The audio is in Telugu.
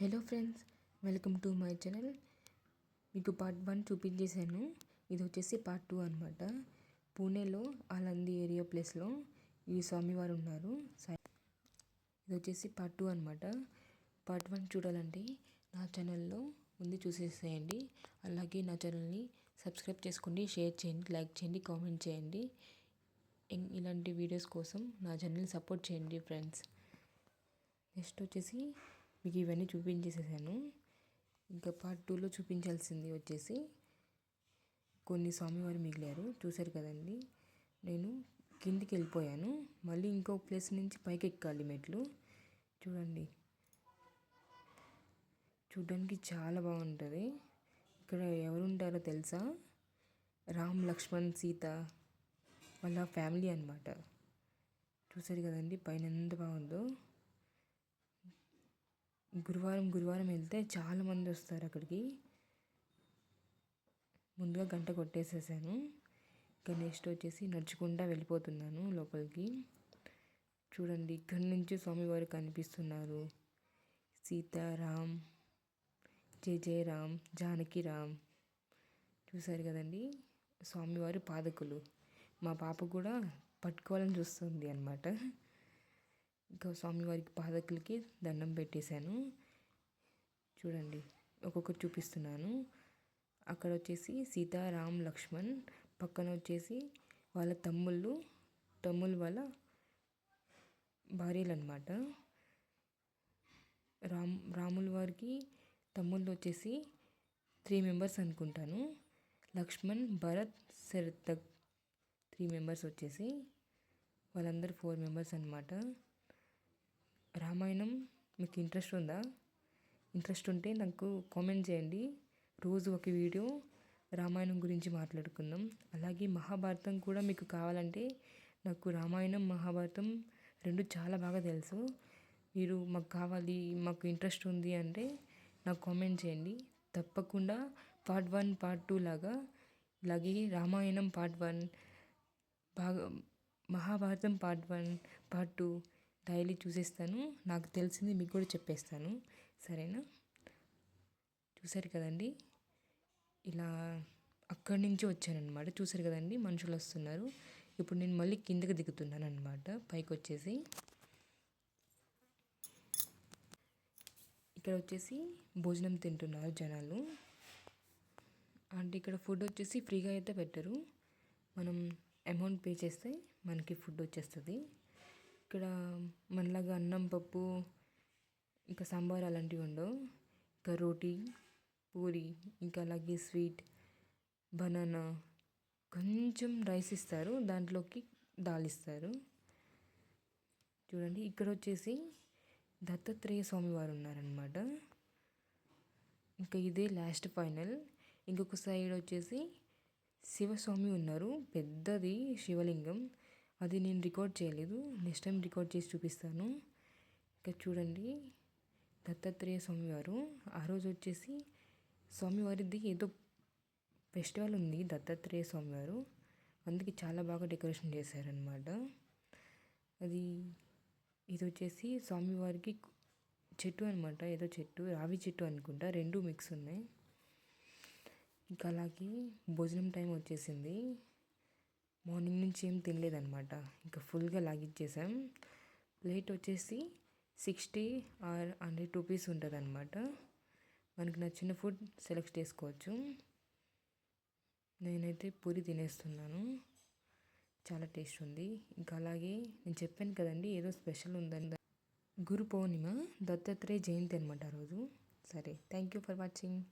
Hello friends welcome to my channel. మీకు పార్ట్ వన్ చూపించేశాను. ఇది వచ్చేసి పార్ట్ టూ అనమాట పూణేలో ఆలంది ఏరియా ప్లేస్లో ఈ స్వామివారు ఉన్నారు. ఇది వచ్చేసి పార్ట్ టూ అనమాట పార్ట్ వన్ చూడాలంటే నా ఛానల్లో ముందు చూసేసేయండి. అలాగే నా ఛానల్ని సబ్స్క్రైబ్ చేసుకోండి షేర్ చేయండి లైక్ చేయండి కామెంట్ చేయండి. ఇలాంటి వీడియోస్ కోసం నా ఛానల్ని సపోర్ట్ చేయండి ఫ్రెండ్స్. నెక్స్ట్ వచ్చేసి మీకు ఇవన్నీ చూపించేసేసాను. ఇంకా పార్ట్ టూలో చూపించాల్సింది వచ్చేసి కొన్ని స్వామివారు మిగిలారు. చూశారు కదండి. నేను కిందికి వెళ్ళిపోయాను. మళ్ళీ ఇంకో ప్లేస్ నుంచి పైకి ఎక్కాలి మెట్లు. చూడండి. చూడడానికి చాలా బాగుంటుంది. ఇక్కడ ఎవరుంటారో తెలుసా? రామ్ లక్ష్మణ్ సీత వాళ్ళ ఫ్యామిలీ అనమాట చూసారు కదండి. పైన ఎంత బాగుందో. గురువారం గురువారం వెళ్తే చాలామంది వస్తారు అక్కడికి. ముందుగా గంట కొట్టేసేసాను. ఇంకా నెక్స్ట్ వచ్చేసి నడుచుకుంటా వెళ్ళిపోతున్నాను లోపలికి. చూడండి ఇక్కడి నుంచి స్వామివారు కనిపిస్తున్నారు. సీతారాం జయ జయ రామ్ జానకి రామ్. చూశారు కదండి? స్వామివారి పాదకులు. మా పాప కూడా పట్టుకోవాలని చూస్తుంది అనమాట ఇంకా స్వామివారికి పాదకులకి దండం పెట్టేశాను. చూడండి ఒక్కొక్కటి చూపిస్తున్నాను. అక్కడ వచ్చేసి సీతారాం లక్ష్మణ్ పక్కన వచ్చేసి వాళ్ళ తమ్ముళ్ళు తమ్ముళ్ళు వాళ్ళ భార్యలు అనమాట రామ్ రాముల వారికి తమ్ముళ్ళు వచ్చేసి త్రీ మెంబర్స్ అనుకుంటాను. లక్ష్మణ్ భరత్ శరత్ త్రీ మెంబర్స్ వచ్చేసి వాళ్ళందరూ ఫోర్ మెంబర్స్ అనమాట రామాయణం మీకు ఇంట్రెస్ట్ ఉందా? ఇంట్రెస్ట్ ఉంటే నాకు కామెంట్ చేయండి. రోజు ఒక వీడియో రామాయణం గురించి మాట్లాడుకుందాం. అలాగే మహాభారతం కూడా మీకు కావాలంటే నాకు రామాయణం మహాభారతం రెండు చాలా బాగా తెలుసు. మీరు మాకు కావాలి మాకు ఇంట్రెస్ట్ ఉంది అంటే నాకు కామెంట్ చేయండి. తప్పకుండా పార్ట్ వన్ పార్ట్ టూ లాగా ఇలాగే రామాయణం పార్ట్ వన్ బాగా Mahabharatam part one part two daily చూసేస్తాను. నాకు తెలిసింది మీకు కూడా చెప్పేస్తాను. సరేనా? చూసారు కదండి? ఇలా అక్కడి నుంచి వచ్చానమాట చూసారు కదండి? మనుషులు వస్తున్నారు. ఇప్పుడు నేను మళ్ళీ కిందకి దిగుతున్నాను అనమాట పైకి వచ్చేసి. ఇక్కడ వచ్చేసి భోజనం తింటున్నారు జనాలు. అంటే ఇక్కడ ఫుడ్ వచ్చేసి ఫ్రీగా అయితే పెట్టరు. మనం అమౌంట్ పే చేస్తే మనకి ఫుడ్ వచ్చేస్తుంది. ఇక్కడ మనలాగా అన్నం పప్పు ఇంకా సాంబార్ అలాంటివి ఉండవు. ఇంకా రోటీ పూరి ఇంకా అలాగే స్వీట్ బనానా కొంచెం రైస్ ఇస్తారు. దాంట్లోకి దాల్ ఇస్తారు. చూడండి ఇక్కడ వచ్చేసి దత్తాత్రేయ స్వామి వారు ఉన్నారనమాట ఇంకా ఇదే లాస్ట్ ఫైనల్. ఇంకొక సైడ్ వచ్చేసి శివస్వామి ఉన్నారు. పెద్దది శివలింగం. అది నేను రికార్డ్ చేయలేదు. నెక్స్ట్ టైం రికార్డ్ చేసి చూపిస్తాను. ఇంకా చూడండి. దత్తాత్రేయ స్వామివారు ఆ రోజు వచ్చేసి స్వామివారిది ఏదో ఫెస్టివల్ ఉంది. దత్తాత్రేయ స్వామివారు అందుకే చాలా బాగా డెకరేషన్ చేశారనమాట అది ఇది వచ్చేసి స్వామివారికి చెట్టు అనమాట ఏదో చెట్టు రావి చెట్టు అనుకుంటా. రెండు మిక్స్ ఉన్నాయి. ఇంకా అలాగే భోజనం టైం వచ్చేసింది. మార్నింగ్ నుంచి ఏం తినలేదన్నమాట. ఇంకా ఫుల్గా లాగిచ్చేసాం. ప్లేట్ వచ్చేసి సిక్స్టీ ఆర్ హండ్రెడ్ రూపీస్ ఉంటుంది అనమాట మనకి నచ్చిన ఫుడ్ సెలెక్ట్ చేసుకోవచ్చు. నేనైతే పూరి తినేస్తున్నాను. చాలా టేస్ట్ ఉంది. ఇంకా అలాగే నేను చెప్పాను కదండి ఏదో స్పెషల్ ఉందని గురు పౌర్ణిమ దత్తాత్రేయ జయంతి అనమాట రోజు. సరే థ్యాంక్ యూ ఫర్ వాచింగ్.